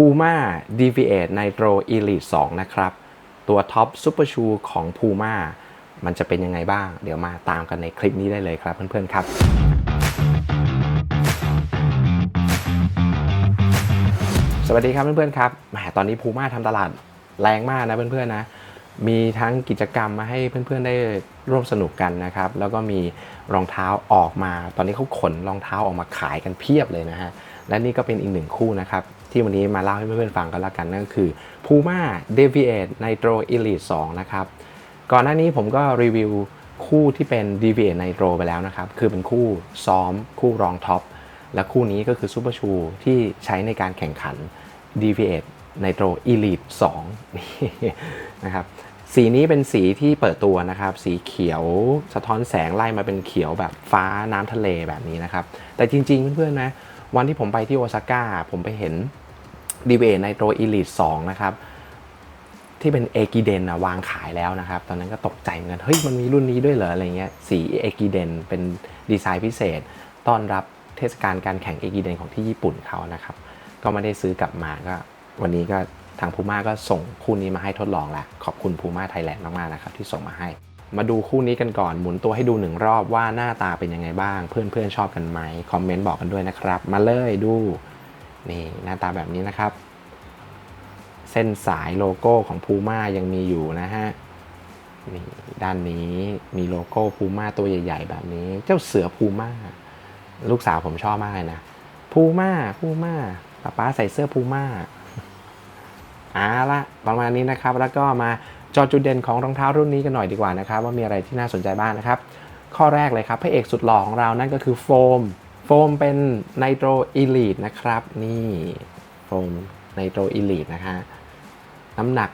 Puma Deviate Nitro Elite 2 นะครับ ตัวท็อปซูเปอร์ชูของ Puma มันจะเป็นยังไงบ้าง เดี๋ยวมาตามกันในคลิปนี้ได้เลยครับเพื่อนๆครับ สวัสดีครับเพื่อนๆครับแหมตอนนี้ Puma ทำตลาดแรงมากนะเพื่อนๆนะ มีทั้งกิจกรรมมาให้เพื่อนๆได้ร่วมสนุกกันนะครับ แล้วก็มีรองเท้าออกมา ตอนนี้เขาขนรองเท้าออกมาขายกันเพียบเลยนะฮะ และนี่ก็เป็นอีกหนึ่งคู่นะครับ ที่วันนี้มาเล่าให้เพื่อนๆฟังกันแล้วกันนั่นก็คือ Puma Deviate Nitro Elite 2 นะครับ ก่อนหน้านี้ผมก็รีวิวคู่ที่เป็น Deviate Nitro ไปแล้วนะครับ คือเป็นคู่ซ้อม คู่รองท็อป และคู่นี้ก็คือซูเปอร์ชูที่ใช้ในการแข่งขัน Deviate Nitro Elite 2นี่นะครับสีนี้เป็นสีที่เปิดตัวนะครับ สีเขียวสะท้อนแสงไล่มาเป็นเขียวแบบฟ้าน้ำทะเลแบบนี้นะครับ แต่จริงๆเพื่อนๆนะ วันที่ผมไปที่โอซาก้าผมไปเห็น Deviate Nitro Elite 2นะครับ ที่เป็นเอกิเดนวางขายแล้วนะครับ ตอนนั้นก็ตกใจเหมือนกัน เฮ้ย มันมีรุ่นนี้ด้วยเหรออะไรเงี้ยสีเอกิเดนเป็นดีไซน์พิเศษ ต้อนรับเทศกาลการแข่งเอกิเดนของที่ญี่ปุ่นเขานะครับ ก็ไม่ได้ซื้อกลับมาก็ วันนี้ก็ทางพูม่าก็ส่งคู่นี้มาให้ทดลองแล้วขอบคุณพูม่าไทยแลนด์มากๆนะครับที่ส่งมาให้ มาดูคู่นี้กันก่อนหมุนตัวให้ดูหนึ่งรอบว่าหน้าตาเป็นยังไงบ้าง เพื่อนๆชอบกันไหมคอมเมนต์บอกกันด้วยนะครับ มาเลยดูนี่หน้าตาแบบนี้นะครับ เส้นสายโลโก้ของพูม่ายังมีอยู่นะฮะนี่ด้านนี้มีโลโก้พูม่าตัวใหญ่ ๆ แบบนี้ เจ้าเสือพูม่าลูกสาวผมชอบมากเลยนะพูม่าพูม่าป้าป้าใส่เสื้อพูม่าเอาละประมาณนี้นะครับแล้วก็มา จอจุดเด่นของรองเท้ารุ่นนี้กันหน่อยดีกว่านะครับว่ามีอะไรที่น่าสนใจบ้างนะครับ ข้อแรกเลยครับพระเอกสุดหล่อของเรานั่นก็คือโฟม โฟมเป็นไนโตรอีลีดนะครับ นี่โฟมไนโตรอีลีดนะฮะน้ำหนัก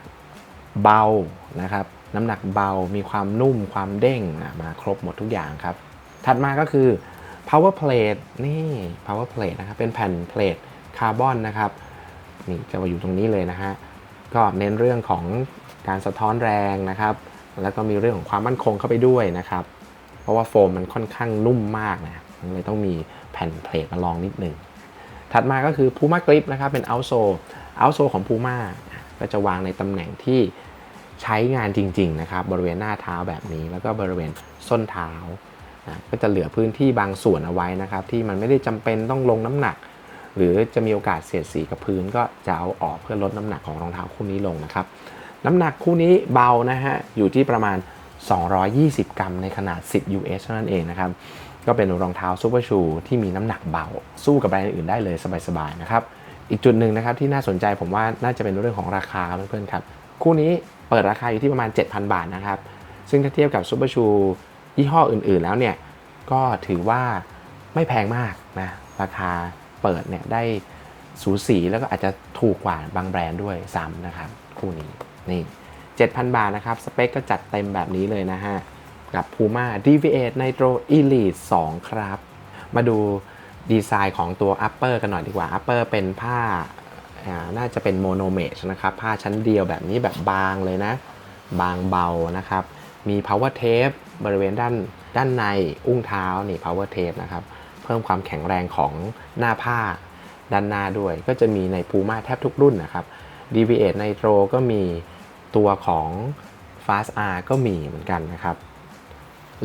เบานะครับน้ำหนักเบา มีความนุ่ม ความเด้ง มาครบหมดทุกอย่างครับ ถัดมาก็คือ power plate นี่ power plate นะครับ เป็นแผ่นเพลทคาร์บอนนะครับ นี่จะมาอยู่ตรงนี้เลยนะฮะ ก็เน้นเรื่องของ การสะท้อนแรงนะครับ แล้วก็มีเรื่องของความมั่นคงเข้าไปด้วยนะครับ เพราะว่าโฟมมันค่อนข้างนุ่มมากนะมันเลยต้องมีแผ่นเพลทมาลองนิดหนึ่งถัดมาก็คือ Puma Grip นะครับ เป็น outsole outsole ของ Puma ก็จะวางในตำแหน่งที่ใช้งานจริงๆนะครับ บริเวณหน้าเท้าแบบนี้ แล้วก็บริเวณส้นเท้าก็จะเหลือพื้นที่บางส่วนเอาไว้นะครับ ที่มันไม่ได้จำเป็นต้องลงน้ำหนัก หรือจะมีโอกาสเสียดสีกับพื้นก็จะเอาออกเพื่อลดน้ำหนักของรองเท้าคู่นี้ลงนะครับ น้ำหนักคู่นี้เบานะฮะ อยู่ที่ประมาณ 220 กรัมในขนาด 10 US เท่านั้นเองนะครับ ก็เป็นรองเท้าซูเปอร์ชูที่มีน้ำหนักเบา สู้กับแบรนด์อื่นได้เลยสบายๆนะครับ อีกจุดหนึ่งนะครับที่น่าสนใจผมว่าน่าจะเป็นเรื่องของราคาครับเพื่อนๆครับ คู่นี้เปิดราคาอยู่ที่ประมาณ 7,000 บาทนะครับ ซึ่งถ้าเทียบกับซูเปอร์ชูยี่ห้ออื่นๆแล้วเนี่ย ก็ถือว่าไม่แพงมากนะ ราคาเปิดเนี่ยได้สูสีแล้วก็อาจจะถูกกว่าบางแบรนด์ด้วยซ้ำนะครับ คู่นี้ นี่ 7,000 บาทนะครับ สเปคก็จัดเต็มแบบนี้เลยนะฮะ กับ Puma Deviate Nitro Elite 2 ครับ มาดูดีไซน์ของตัว upper กันหน่อยดีกว่า upper เป็นผ้าอ่าน่าจะเป็นโมโนเมชนะครับ ผ้าชั้นเดียวแบบนี้แบบบางเลยนะ บางเบานะครับ มี power tape บริเวณด้านด้านในอุ้งเท้านี่ power tape นะครับ เพิ่มความแข็งแรงของหน้าผ้าด้านหน้าด้วย ก็จะมีใน Puma แทบทุกรุ่นนะครับ Deviate Nitro ก็มี ตัวของ Fast R ก็มีเหมือนกันนะครับ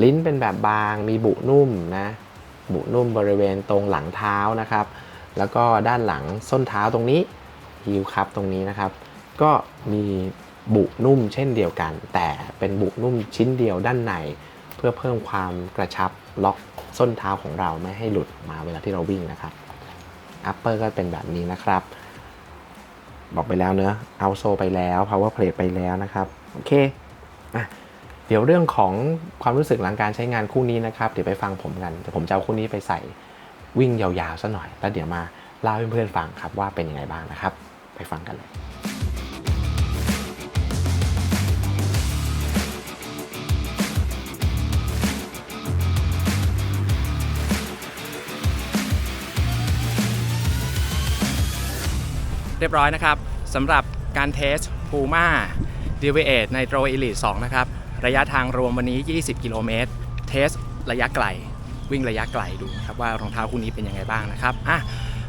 ลิ้นเป็นแบบบางมีบุนุ่มนะ บุนุ่มบริเวณตรงหลังเท้านะครับ แล้วก็ด้านหลังส้นเท้าตรงนี้ฮิลคัพตรงนี้นะครับ ก็มีบุนุ่มเช่นเดียวกัน แต่เป็นบุนุ่มชิ้นเดียวด้านใน เพื่อเพิ่มความกระชับล็อกส้นเท้าของเราไม่ให้หลุดออกมาเวลาที่เราวิ่งนะครับอัปเปอร์ก็เป็นแบบนี้นะครับ บอกไปแล้วเนอะเอาโซไปแล้ว power plate ไปแล้วนะครับ โอเคอะเดี๋ยวเรื่องของความรู้สึกหลังการใช้งานคู่นี้นะครับ เดี๋ยวไปฟังผมกันเดี๋ยวผมจะเอาคู่นี้ไปใส่วิ่งยาวๆซะหน่อย แล้วเดี๋ยวมาเล่าให้เพื่อนๆฟังครับว่าเป็นยังไงบ้างนะครับ ไปฟังกันเลย เรียบร้อยนะครับสำหรับการเทส Puma Deviate Nitro Elite 2 นะครับ ระยะทางรวมวันนี้ 20 กิโลเมตร เทสระยะไกล วิ่งระยะไกลดูนะครับว่ารองเท้าคู่นี้เป็นยังไงบ้างนะครับอะ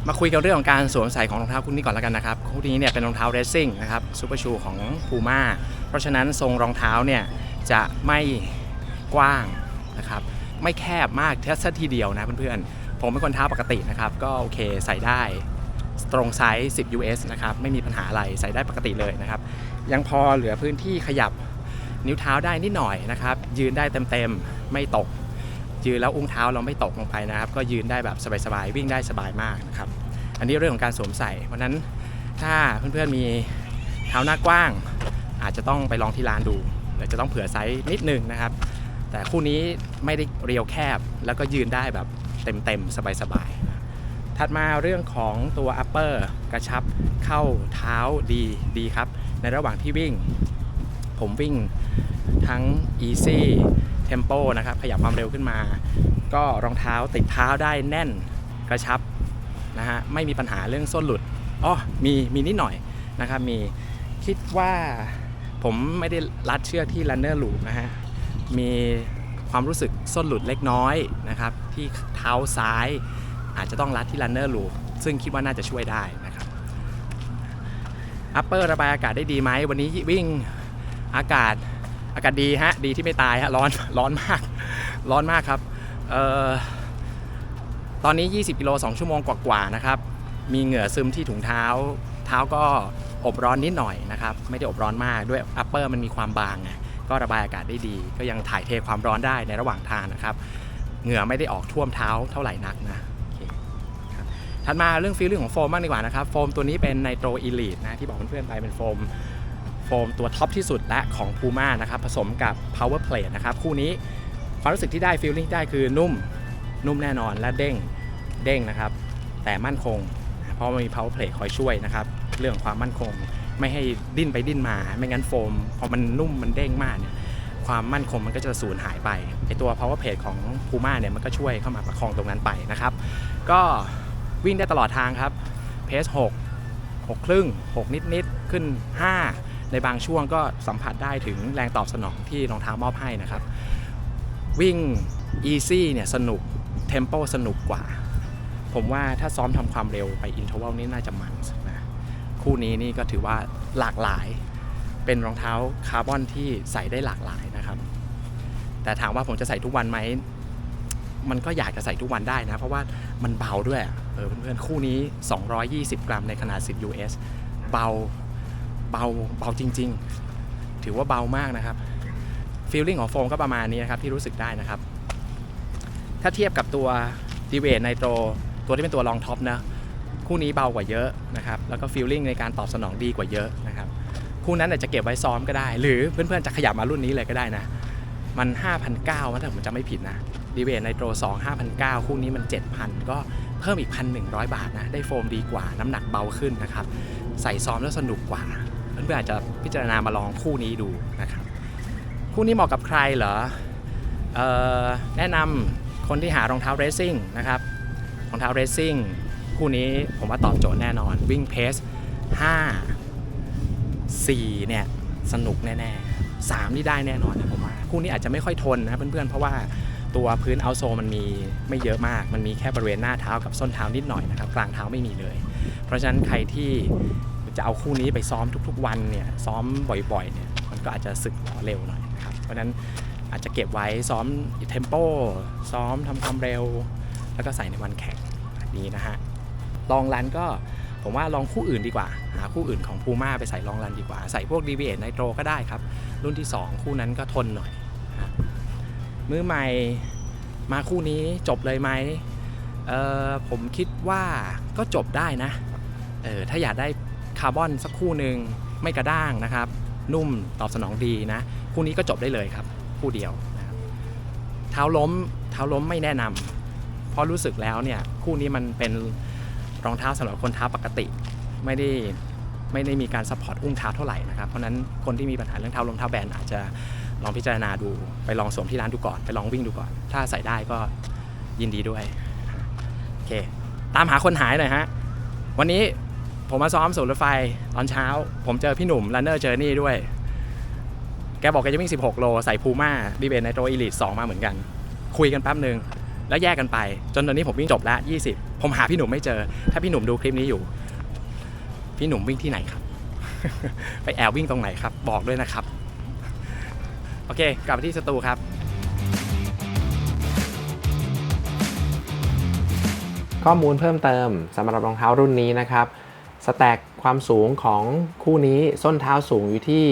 มาคุยกันเรื่องของการสวมใส่ของรองเท้าคู่นี้ก่อนแล้วกันนะครับ คู่นี้เนี่ยเป็นรองเท้าเรซซิ่งนะครับซูเปอร์ชูของ Puma เพราะฉะนั้นทรงรองเท้าเนี่ยจะไม่กว้างนะครับไม่แคบมากแค่สัทีเดียวนะเพื่อนๆ ผมเป็นคนเท้าปกตินะครับ ก็โอเคใส่ได้ ตรงไซส์ 10 US นะครับ ไม่มีปัญหาอะไร ใส่ได้ปกติเลยนะครับ ยังพอเหลือพื้นที่ขยับนิ้วเท้าได้นิดหน่อยนะครับ ยืนได้เต็มๆ ไม่ตก ยืนแล้วอุ้งเท้าเราไม่ตกลงไปนะครับ ก็ยืนได้แบบสบายๆ วิ่งได้สบายมากนะครับ อันนี้เรื่องของการสวมใส่ เพราะนั้นถ้าเพื่อนๆมีเท้าหน้ากว้าง อาจจะต้องไปลองที่ร้านดูหรือจะต้องเผื่อไซส์นิดนึงนะครับ แต่คู่นี้ไม่ได้เรียวแคบแล้วก็ยืนได้แบบเต็มๆ สบายๆ ถัดมาเรื่องของตัว upper กระชับเข้าเท้าดีดีครับ ในระหว่างที่วิ่ง ผมวิ่งทั้ง easy tempo นะครับ ขยับความเร็วขึ้นมา ก็รองเท้าติดเท้าได้แน่นกระชับนะฮะไม่มีปัญหาเรื่องส้นหลุดอ๋อมีมีนิดหน่อยนะครับมีคิดว่าผมไม่ได้รัดเชือกที่ runner loop นะฮะมีความรู้สึกส้นหลุดเล็กน้อยนะครับที่เท้าซ้าย อาจจะต้องรัดที่ runner loop ซึ่งคิดว่าน่าจะช่วยได้นะครับ upper ระบายอากาศได้ดีไหม วันนี้วิ่งอากาศอากาศดีฮะ ดีที่ไม่ตายฮะ ร้อน ร้อนมาก ร้อนมากครับเอ่อตอนนี้ 20 กิโล 2 ชั่วโมงกว่าๆนะครับ มีเหงื่อซึมที่ถุงเท้า เท้าก็อบร้อนนิดหน่อยนะครับ ไม่ได้อบร้อนมาก ด้วยอัปเปอร์มันมีความบางไง ก็ระบายอากาศได้ดี ก็ยังถ่ายเทความร้อนได้ในระหว่างทางนะครับ เหงื่อไม่ได้ออกท่วมเท้าเท่าไหร่นักนะ ถัดมาเรื่องฟีลลิ่งของโฟมบ้างดีกว่านะครับ โฟมตัวนี้เป็นไนโตรอีลี e นะที่บอกเพื่อนๆไปเป็นโฟมโฟมตัวท็อปที่สุดและของ Puma นะครับผสมกับ Power Plate นะครับคู่นี้ความรู้สึกที่ได้ฟีลลิ่งได้คือนุ่มนุ่มแน่นอนและเด้งเด้งนะครับ แต่มั่นคง เพราะมันมี Power Plate คอยช่วยนะครับ เรื่องของความมั่นคงไม่ให้ดิ้นไปดิ้นมา ไม่งั้นโฟมพอมันนุ่มมันเด้งมากเนี่ยความมั่นคงมันก็จะสูญหายไปไอตัว Power Plate ของ Puma เนี่ยมันก็ช่วยเข้ามาประคองตรงนั้นไปนะครับ ก็ วิ่งได้ตลอดทางครับ เพส6 6 ครึ่ง 6 นิดนิดขึ้น 5 ในบางช่วงก็สัมผัสได้ถึงแรงตอบสนองที่รองเท้ามอบให้นะครับ วิ่ง easy เนี่ยสนุก tempo สนุกกว่า ผมว่าถ้าซ้อมทำความเร็วไป interval นี่น่าจะมันนะคู่นี้นี่ก็ถือว่าหลากหลาย เป็นรองเท้าคาร์บอนที่ใส่ได้หลากหลายนะครับ แต่ถามว่าผมจะใส่ทุกวันไหม มันก็อยากจะใส่ทุกวันได้นะ เพราะว่ามันเบาด้วยเออเพื่อนๆ คู่นี้ 220 กรัมในขนาด 10 US เบาเบาเบาจริง ๆ ถือว่าเบามากนะครับฟีลลิ่งของโฟมก็ประมาณนี้นะครับที่รู้สึกได้นะครับ ถ้าเทียบกับตัวดีเว t ไนโตรตัวที่เป็นตัวรองท็อปนะคู่นี้เบากว่าเยอะนะครับแล้วก็ฟีลลิ่งในการตอบสนองดีกว่าเยอะนะครับคู่นั้นอาจจะเก็บไว้ซ้อมก็ได้ หรือเพื่อนๆจะขยับมารุ่นนี้เลยก็ได้นะ มัน5,900มันถ้าผมจำไม่ผิดนะ ดีเว t ไนโตร2 5,900คู่นี้มัน 7,000 ก็เพิ่มอีก 1,100 บาทนะ ได้โฟมดีกว่าน้ำหนักเบาขึ้นนะครับ ใส่ซ้อมแล้วสนุกกว่า เพื่อนๆอาจจะพิจารณามาลองคู่นี้ดูนะครับ คู่นี้เหมาะกับใครเหรอออแนะนำคนที่หารองเท้าเรซซิ่งนะครับรองเท้าเรซซิ่งคู่นี้ผมว่าตอบโจทย์แน่นอนวิ่งเพส 5 4 เนี่ย สนุกแน่ๆ3นี่ได้แน่นอนนะผมว่า คู่นี้อาจจะไม่ค่อยทนนะเพื่อนๆ เพราะว่า ตัวพื้นเอาโซมันมีไม่เยอะมาก มันมีแค่บริเวณหน้าเท้ากับส้นเท้านิดหน่อยนะครับ กลางเท้าไม่มีเลย เพราะฉะนั้นใครที่จะเอาคู่นี้ไปซ้อมทุกๆ วันเนี่ยซ้อมบ่อยๆเนี่ยมันก็อาจจะสึกหรอเร็วหน่อยนะครับ เพราะฉะนั้นอาจจะเก็บไว้ซ้อมเทมโปซ้อมทำความเร็ว แล้วก็ใส่ในวันแข่งแบบนี้นะฮะลองรันก็ผมว่าลองคู่อื่นดีกว่า หาคู่อื่นของ Puma ไปใส่ลองรันดีกว่า ใส่พวก d v ไนโตรก็ได้ครับ รุ่นที่ 2 คู่นั้นก็ทนหน่อย มือใหม่มาคู่นี้จบเลยไหมเออผมคิดว่าก็จบได้นะเออถ้าอยากได้คาร์บอนสักคู่หนึ่งไม่กระด้างนะครับ นุ่มตอบสนองดีนะ คู่นี้ก็จบได้เลยครับ คู่เดียวนะครับเท้าล้มเท้าล้มไม่แนะนำเพราะรู้สึกแล้วเนี่ยคู่นี้มันเป็นรองเท้าสำหรับคนเท้าปกติ ไม่ได้ไม่ได้มีการซัพพอร์ตอุ้งเท้าเท่าไหร่นะครับ เพราะนั้นคนที่มีปัญหาเรื่องเท้าลมเท้าแบนอาจจะ ลองพิจารณาดูไปลองสวมที่ร้านดูก่อน ไปลองวิ่งดูก่อน ถ้าใส่ได้ก็ยินดีด้วยโอเคตามหาคนหายหน่อยฮะวันนี้ผมมาซ้อมสวนรถไฟตอนเช้า ผมเจอพี่หนุ่ม Runner Journey ด้วย แกบอกแกจะวิ่ง 16 โล ใส่พูม่าดีเบนไนโตรอีลิท2มาเหมือนกัน คุยกันแป๊บหนึ่งแล้วแยกกันไป จนตอนนี้ผมวิ่งจบล้ว20 ผมหาพี่หนุ่มไม่เจอ ถ้าพี่หนุ่มดูคลิปนี้อยู่ พี่หนุ่มวิ่งที่ไหนครับ ไปแอบวิ่งตรงไหนครับ บอกด้วยนะครับ โอเค กลับไปที่สตูครับ ข้อมูลเพิ่มเติมสำหรับรองเท้ารุ่นนี้นะครับ สแต็กความสูงของคู่นี้ส้นเท้าสูงอยู่ที่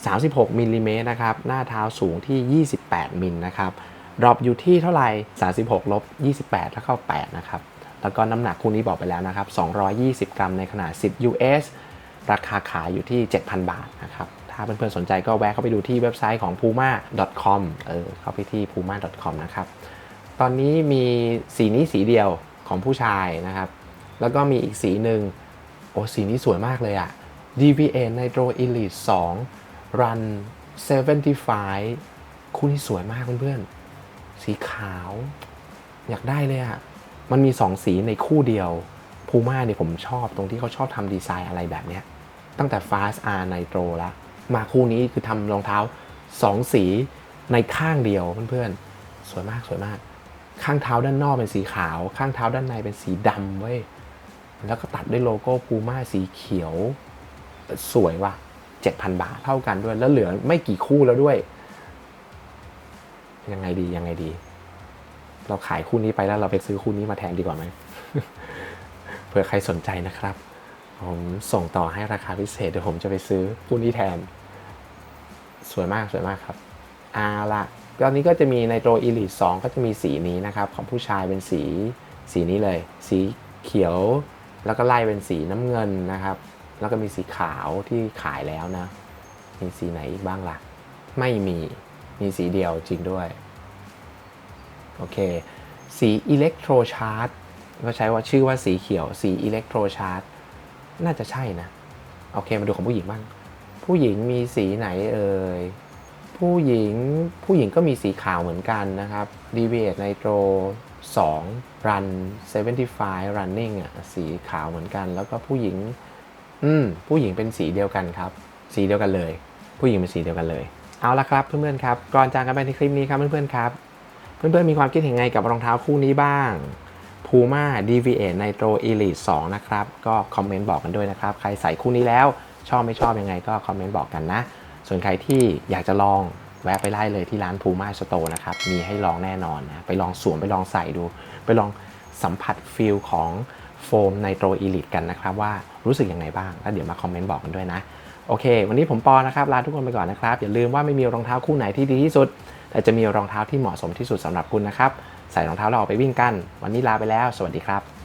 36มิลลิเมตรนะครับ หน้าเท้าสูงที่ 28มิลนะครับดรอปอยู่ที่เท่าไหร่ 36ลบ28 แล้วก็8นะครับ แล้วก็น้ำหนักคู่นี้บอกไปแล้วนะครับ 220 กรัมในขนาด 10 US ราคาขายอยู่ที่ 7,000 บาทนะครับ ถ้าเพื่อนๆสนใจก็แวะเข้าไปดูที่เว็บไซต์ของ puma.com เออเข้าไปที่ puma.com นะครับตอนนี้มีสีนี้สีเดียวของผู้ชายนะครับ แล้วก็มีอีกสีหนึ่งโอ้สีนี้สวยมากเลยอะ DVA Nitro Elite 2 Run 75 คู่นี้สวยมากเพื่อนๆ สีขาว อยากได้เลยอะมันมี 2 สีในคู่เดียว Puma เนี่ยผมชอบตรงที่เขาชอบทำดีไซน์อะไรแบบเนี้ย ตั้งแต่ Fast R Nitro แล้ว มาคู่นี้คือทำรองเท้า 2 สีในข้างเดียวเพื่อนๆ สวยมากสวยมาก ข้างเท้าด้านนอกเป็นสีขาว ข้างเท้าด้านในเป็นสีดำเว้ย แล้วก็ตัดด้วยโลโก้พูม่าสีเขียว สวยว่ะ 7,000 บาทเท่ากันด้วย แล้วเหลือไม่กี่คู่แล้วด้วย ยังไงดียังไงดี เราขายคู่นี้ไปแล้วเราไปซื้อคู่นี้มาแทนดีกว่าไหมเผื่อใครสนใจนะครับ ผมส่งต่อให้ราคาพิเศษเดี๋ยวผมจะไปซื้อคู่นี้แทน สวยมากสวยมากครับอาละตอนนี้ก็จะมีในโตรอีลิท2ก็จะมีสีนี้นะครับ ของผู้ชายเป็นสีสีนี้เลย สีเขียวแล้วก็ไล่เป็นสีน้ำเงินนะครับ แล้วก็มีสีขาวที่ขายแล้วนะ มีสีไหนอีกบ้างล่ะ ไม่มีมีสีเดียวจริงด้วย โอเค สีอิเล็กโทรชาร์ตก็ใช้ว่าชื่อว่าสีเขียว สีอิเล็กโทรชาร์ต น่าจะใช่นะ โอเคมาดูของผู้หญิงบ้าง ผู้หญิงมีสีไหนเอ่ย ผู้หญิงผู้หญิงก็มีสีขาวเหมือนกันนะครับ Deviate Nitro 2 Run 75 Running อะสีขาวเหมือนกัน แล้วก็ผู้หญิง อืม ผู้หญิงเป็นสีเดียวกันครับ สีเดียวกันเลย ผู้หญิงเป็นสีเดียวกันเลย เอาละครับเพื่อนๆครับ ก่อนจากกันไปในคลิปนี้ครับเพื่อนๆครับ เพื่อนๆมีความคิดเห็นไงกับรองเท้าคู่นี้บ้าง Puma Deviate Nitro Elite 2 นะครับ ก็คอมเมนต์บอกกันด้วยนะครับ ใครใส่คู่นี้แล้วชอบไม่ชอบยังไงก็คอมเมนต์บอกกันนะ ส่วนใครที่อยากจะลองแวะไปไล่เลยที่ร้าน Puma Store นะครับ มีให้ลองแน่นอนนะ ไปลองสวมไปลองใส่ดู ไปลองสัมผัสฟิลของโฟมไนโตรอีลิตกันนะครับ ว่ารู้สึกยังไงบ้าง แล้วเดี๋ยวมาคอมเมนต์บอกกันด้วยนะ โอเค วันนี้ผมปอนะครับ ลาทุกคนไปก่อนนะครับ อย่าลืมว่าไม่มีรองเท้าคู่ไหนที่ดีที่สุด จะมีรองเท้าที่เหมาะสมที่สุดสำหรับคุณนะครับ ใส่รองเท้าเราออกไปวิ่งกัน วันนี้ลาไปแล้ว สวัสดีครับ